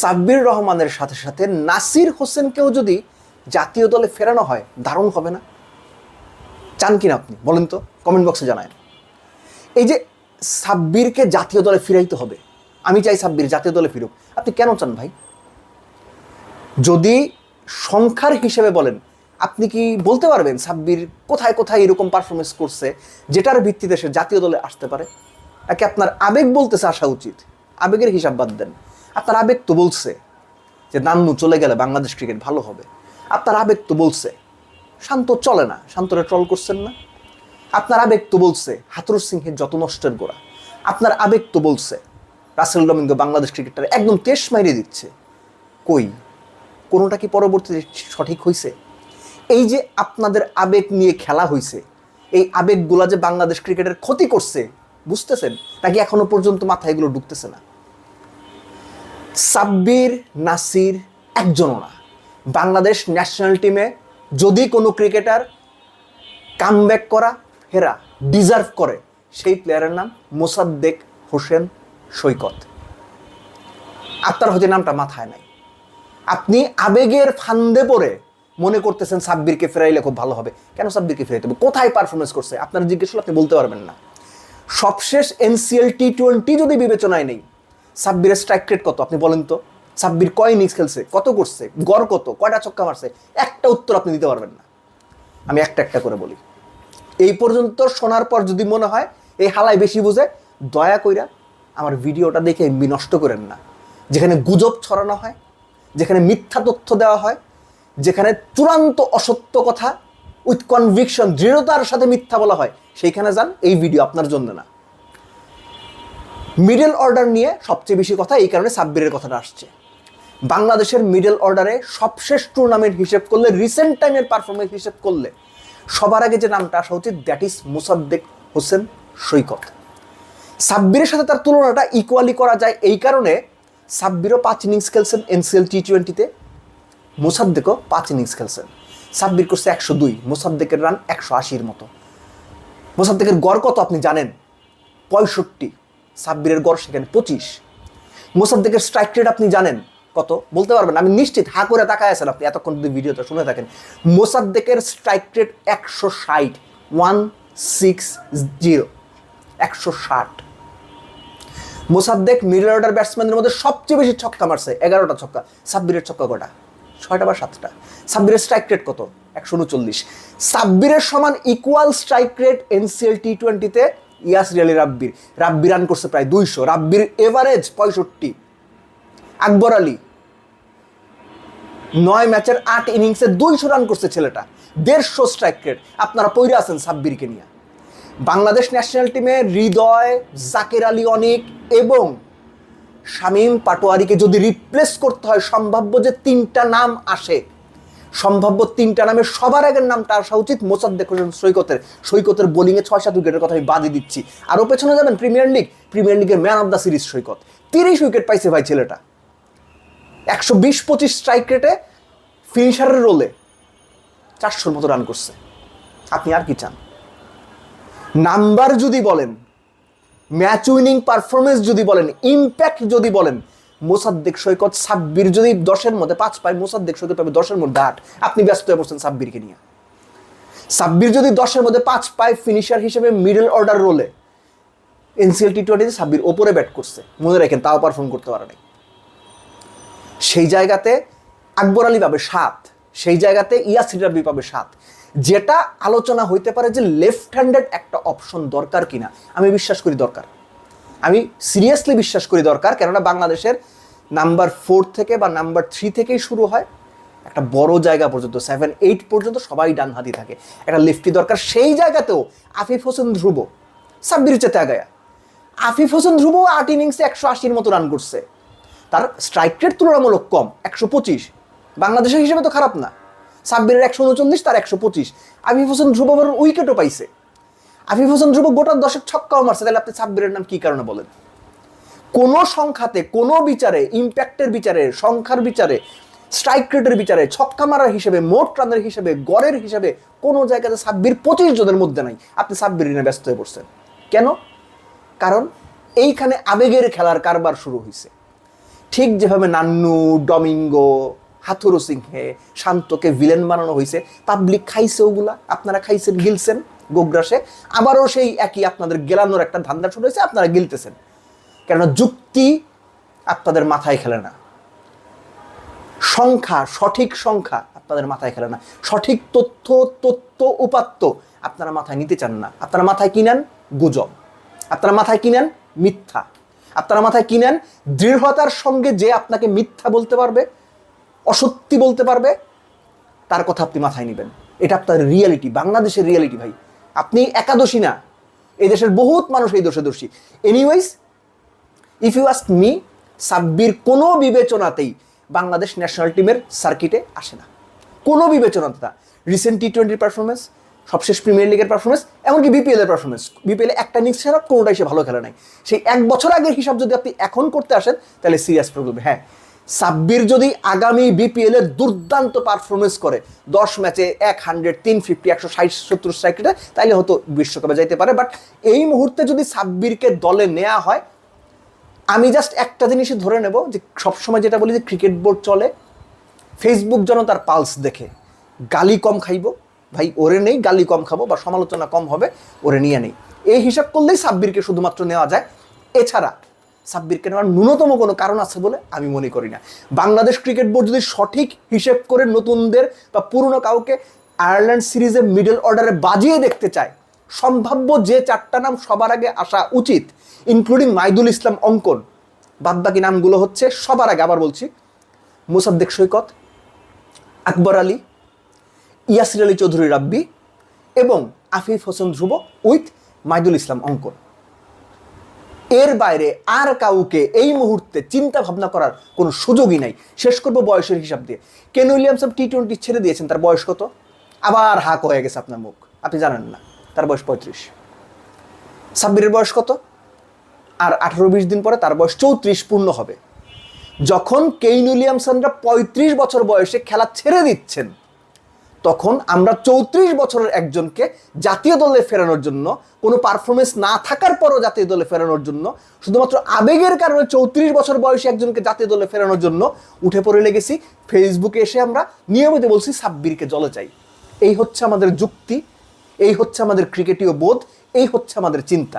সাব্বির রহমানের সাথে সাথে নাসির হোসেনকেও যদি জাতীয় দলে ফেরানো হয়, দারুণ হবে না? চান কিনা আপনি? বলেন তো কমেন্ট বক্সে জানায়। এই যে সাব্বিরকে জাতীয় দলে ফিরাইতে হবে, আমি চাই সাব্বির জাতীয় দলে ফিরুক। আপনি কেন চান ভাই? যদি সংখ্যার হিসেবে বলেন, আপনি কি বলতে পারবেন সাব্বির কোথায় কোথায় এরকম পারফরমেন্স করছে, যেটার ভিত্তিতে সে জাতীয় দলে আসতে পারে? নাকি আপনার আবেগ বলতেছে আসা উচিত? আবেগের হিসাব বাদ দেন। আপনার আবেগ তো বলছে যে নান্নু চলে গেলে বাংলাদেশ ক্রিকেট ভালো হবে। আপনার আবেগ তো বলছে, শান্ত চলে না, শান্তরে ট্রল করছেন না। আপনার আবেগ তো বলছে হাতুর সিংহের যত নষ্টের গোড়া। আপনার আবেগ তো বলছে, রাসেল ডমিঙ্গো বাংলাদেশ ক্রিকেটার একদম তেস মাইরে দিচ্ছে। কই? কোনোটা কি পরবর্তীতে সঠিক হয়েছে এই যে আপনাদের আবেগ নিয়ে খেলা হয়েছে এই আবেগগুলা যে বাংলাদেশ ক্রিকেটের ক্ষতি করছে, বুঝতেছেন? নাকি এখনও পর্যন্ত মাথায় এগুলো ঢুকতেছে না? সাব্বির নাসির একজনও না বাংলাদেশ ন্যাশনাল টিমে যদি কোনো ক্রিকেটার কামব্যাক করা, হেরা ডিজার্ভ করে, সেই প্লেয়ারের নাম মোসাদ্দেক হোসেন সৈকত। আপনার হয়তো নামটা মাথায় নাই। আপনি আবেগের ফান্দে পড়ে মনে করতেছেন সাব্বিরকে ফেরাইলে খুব ভালো হবে। কেন সাব্বিরকে ফেরাইতে হবে? কোথায় পারফরমেন্স করছে? আপনার জিজ্ঞেস আপনি বলতে পারবেন না। সবশেষ এনসিএল টি টোয়েন্টি যদি বিবেচনায় নেই সাব্বিরের স্ট্রাইক রেট কত, আপনি বলেন তো? সাব্বির কয় ইনিংস খেলছে? কত করছে? গড় কত? কয়টা ছক্কা মারছে? একটা উত্তর আপনি দিতে পারবেন না। আমি একটা একটা করে বলি। এই পর্যন্ত শোনার পর যদি মনে হয়, এই হালাই বেশি বুঝে, দয়া কইরা আমার ভিডিওটা দেখে এমবি নষ্ট করেন না। যেখানে গুজব ছড়ানো হয়, যেখানে মিথ্যা তথ্য দেওয়া হয়, যেখানে চূড়ান্ত অসত্য কথা উইথ কনভিকশন দৃঢ়তার সাথে মিথ্যা বলা হয়, সেইখানে যান, এই ভিডিও আপনার জন্য না। মিডল অর্ডার নিয়ে সবচেয়ে বেশি কথা এই কারণে সাব্বিরের কথাটা আসছে। বাংলাদেশের মিডল অর্ডারে সবশেষ টুর্নামেন্ট হিসেব করলে রিসেন্ট টাইমের পারফরমেন্স হিসেব করলে সবার আগে যে নামটা আসা উচিত দ্যাট ইজ মুসাদ্দেক হোসেন সৈকত। সাব্বিরের সাথে তার তুলনাটা ইকুয়ালি করা যায় এই কারণে সাব্বিরও পাঁচ ইনিংস খেলছেন এনসিএল টি টোয়েন্টিতে মোসাদ্দেকও পাঁচ ইনিংস খেলছেন। সাব্বির করছে একশো দুই, মোসাদ্দেকের রান একশো আশির মতো। মোসাদ্দেকের গড় কত আপনি জানেন? পঁয়ষট্টি। সাব্বিরের গড় সেখানে পঁচিশ। মোসাদ্দেকের স্ট্রাইক রেট আপনি জানেন কত? বলতে পারবেন আমি নিশ্চিত হা করে তাকায় আছেন আপনি, এতক্ষণ যদি ভিডিওটা শুনে থাকেন। মোসাদ্দেকের স্ট্রাইক রেট একশো ষাট ওয়ান সিক্স জিরো একশো ষাট। মোসাদ্দেক মিডল অর্ডার ব্যাটসম্যানদের মধ্যে সবচেয়ে বেশি ছক্কা মারছে, এগারোটা ছক্কা। সাব্বিরের ছক্কা কটা? ছয়টা বা সাতটা। সাব্বিরের স্ট্রাইক রেট কত? একশো উনচল্লিশ। সাব্বিরের সমান equal strike rate NCL T টোয়েন্টিতে ইয়াসির আলী রাব্বির। রাব্বি রান করছে প্রায় দুইশো। রাব্বির এভারেজ পঁয়ষট্টি। আকবর আলী নয় ম্যাচের আট ইনিংসে দুইশো রান করছে ছেলেটা। দেড়শো স্ট্রাইক রেট আপনারা পৈরে আছেন সাব্বিরকে নিয়ে। বাংলাদেশ ন্যাশনাল টিমে হৃদয়, জাকের আলী অনিক এবং শামীম পাটোয়ারিকে যদি রিপ্লেস করতে হয়, সম্ভাব্য যে তিনটা নাম আসে সম্ভাব্য তিনটা নামের সবার আগের নামটা আসা উচিত মোসাদ্দেক হোসেন সৈকতের। সৈকতের বোলিংয়ে ছয় সাত উইকেটের কথা আমি বাদই দিচ্ছি। আরও পেছনে যাবেন প্রিমিয়ার লিগ? প্রিমিয়ার লিগের man of the series Saikat. তিরিশ উইকেট পাইছে ভাই ছেলেটা। একশো বিশ পঁচিশ স্ট্রাইক রেটে ফিনিশারের রোলে চারশোর মতো রান করছে। আপনি আর কি চান? নাম্বার যদি বলেন ম্যাচ উইনিং পারফরমেন্স যদি বলেন ইম্প্যাক্ট যদি বলেন মোসাদ্দেক সৈকত সাব্বির যদি দশের মধ্যে, পাঁচ পায় মোসাদ্দেক সৈকত পাবে দশের মধ্যে আট। আপনি ব্যস্ত হয়ে পড়ছেন সাব্বিরকে নিয়ে। সাব্বির যদি দশের মধ্যে পাঁচ পায় ফিনিশার হিসেবে মিডল অর্ডার রোলে এনসিএল টি টোয়েন্টিতে সাব্বির ওপরে ব্যাট করছে। মনে রাখেন তাও পারফর্ম করতে পারে নাই। সেই জায়গাতে আকবর আলী পাবে সাত। সেই জায়গাতে ইয়াসির রাব্বি পাবে সাত। যেটা আলোচনা হইতে পারে যে লেফট হ্যান্ডেড একটা অপশন দরকার কিনা। আমি বিশ্বাস করি দরকার। আমি সিরিয়াসলি বিশ্বাস করি দরকার, কেননা বাংলাদেশের নাম্বার ফোর থেকে বা নাম্বার থ্রি থেকেই শুরু হয়। একটা বড় জায়গা পর্যন্ত সেভেন এইট পর্যন্ত সবাই ডান হাতি থাকে। একটা লিফটি দরকার, সেই জায়গাতেও আফিফ হোসেন ধ্রুব সাব্বির চেতে আগায়া আফিফ হোসেন ধ্রুব আট ইনিংসে একশো আশির মতো রান করছে। তার স্ট্রাইক রেট তুলনামূলক কম, একশো পঁচিশ। বাংলাদেশের হিসেবে তো খারাপ না। সাব্বিরের একশো উনচল্লিশ, তার একশো পঁচিশ। আফিফ হোসেন ধ্রুব উইকেটও পাইছে। আফিফ হোসেন ধ্রুব গোটা দশেক ছক্কাও মারছে, তাহলে আপনি সাব্বিরের নাম কি কারণে বলেন? কোন সংখ্যাতে, কোন বিচারে ইম্প্যাক্টের বিচারে, সংখ্যার বিচারে স্ট্রাইক রেটের বিচারে, ছক্কা মারার হিসেবে, মোট রানের হিসেবে, গড়ের হিসেবে কোনো জায়গাতে সাব্বির পঁচিশ জনের মধ্যে নাই, আপনি সাব্বির নিয়ে ব্যস্ত হয়ে পড়ছেন। কেন? কারণ এইখানে আবেগের খেলার কারবার শুরু হয়েছে ঠিক যেভাবে নান্নু, ডমিঙ্গো, হাথুরু সিংহে শান্তকে ভিলেন বানানো হয়েছে পাবলিক খাইছে ওগুলা, আপনারা খাইছেন, গিলছেন। গোগ্রাসে, আবারও সেই একই আপনাদের গেলানোর একটা ধান্দা শুরু হয়েছে, আপনারা গিলতেছেন। কেননা যুক্তি আপনাদের মাথায় খেলে না। সংখ্যা, সঠিক সংখ্যা আপনাদের মাথায় খেলে না। সঠিক তথ্য তথ্য উপাত্ত আপনারা মাথায় নিতে চান না। আপনারা মাথায় কি নেন গুজব। আপনারা মাথায় কি নেন মিথ্যা। আপনারা মাথায় কি নেন দৃঢ়তার সঙ্গে যে আপনাকে মিথ্যা বলতে পারবে, অসত্যি বলতে পারবে, তার কথা আপনি মাথায় নেবেন। এটা আপনার রিয়েলিটি বাংলাদেশের রিয়েলিটি ভাই। আপনি একাদশী না। এই দেশের বহুত মানুষ এই দোষে দোষী anyways if you ask me Sabbir কোনো বিবেচনাতেই বাংলাদেশ ন্যাশনাল টিমের সার্কিটে আসে না। কোনো বিবেচনাতে না। রিসেন্ট টি টোয়েন্টির পারফরমেন্স সবশেষ প্রিমিয়ার লিগের পারফরমেন্স এমনকি বিপিএল এর পারফরমেন্স বিপিএল একটা ইনিংস ছাড়া কোনোটাই সে ভালো খেলে নাই। সেই এক বছর আগের হিসাব যদি আপনি এখন করতে আসেন, তাহলে সিরিয়াস প্রবলেম হ্যাঁ সাব্বির যদি আগামী বিপিএল দুর্দান্ত পারফরমেন্স করে, দশ ম্যাচে এক হান্ড্রেড তিন ফিফটি একশো ষাট, সত্তর স্ট্রাইকটা তাইলে হয়তো বিশ্বকাপে যাইতে পারে। বাট এই মুহূর্তে যদি সাব্বিরকে দলে নেওয়া হয়, আমি জাস্ট একটা জিনিসই ধরে নেব যে সবসময় যেটা বলি যে ক্রিকেট বোর্ড চলে ফেসবুক যেন তার পালস দেখে। গালি কম খাইব, ভাই ওরে নেই, গালি কম খাব বা সমালোচনা কম হবে, ওরে নিয়ে নেই। এই হিসাব করলেই সাব্বিরকে শুধুমাত্র নেওয়া যায়। এছাড়া সাব্বিরকে নেওয়ার ন্যূনতম কোনো কারণ আছে বলে আমি মনে করি না। বাংলাদেশ ক্রিকেট বোর্ড যদি সঠিক হিসেব করে নতুনদের বা পুরনো কাউকে আয়ারল্যান্ড সিরিজে মিডল অর্ডারে বাজিয়ে দেখতে চায়, সম্ভাব্য যে চারটা নাম সবার আগে আসা উচিত ইনক্লুডিং মাইদুল ইসলাম অঙ্কন। বাদবাকি নামগুলো হচ্ছে সবার আগে, আবার বলছি, মুসাদ্দেক সৈকত, আকবর আলী, ইয়াসির আলী চৌধুরী রাব্বি এবং আফিফ হোসেন ধ্রুব উইথ মাইদুল ইসলাম অঙ্কন। এর বাইরে আর কাউকে এই মুহূর্তে চিন্তা ভাবনা করার কোনো সুযোগই নাই। শেষ করব বয়সের হিসাব দিয়ে। কেন উইলিয়ামসন টি টোয়েন্টি ছেড়ে দিয়েছেন? তার বয়স কত? আবার হাক হয়ে গেছে আপনার মুখ। আপনি জানেন না। তার বয়স পঁয়ত্রিশ। সাব্বিরের বয়স কত? আর আঠারো বিশ দিন পরে তার বয়স চৌত্রিশ পূর্ণ হবে। যখন কেইন উইলিয়ামসনরা পঁয়ত্রিশ বছর বয়সে খেলা ছেড়ে দিচ্ছেন তখন আমরা চৌত্রিশ বছরের একজনকে জাতীয় দলে ফেরানোর জন্য, কোনো পারফরমেন্স না থাকার পরও জাতীয় দলে ফেরানোর জন্য, শুধুমাত্র আবেগের কারণে চৌত্রিশ বছর বয়সী একজনকে জাতীয় দলে ফেরানোর জন্য উঠে পড়ে লেগেছি। ফেসবুকে এসে আমরা নিয়মিত বলছি, সাব্বিরকে জলে চাই। এই হচ্ছে আমাদের যুক্তি, এই হচ্ছে আমাদের ক্রিকেটীয় বোধ, এই হচ্ছে আমাদের চিন্তা।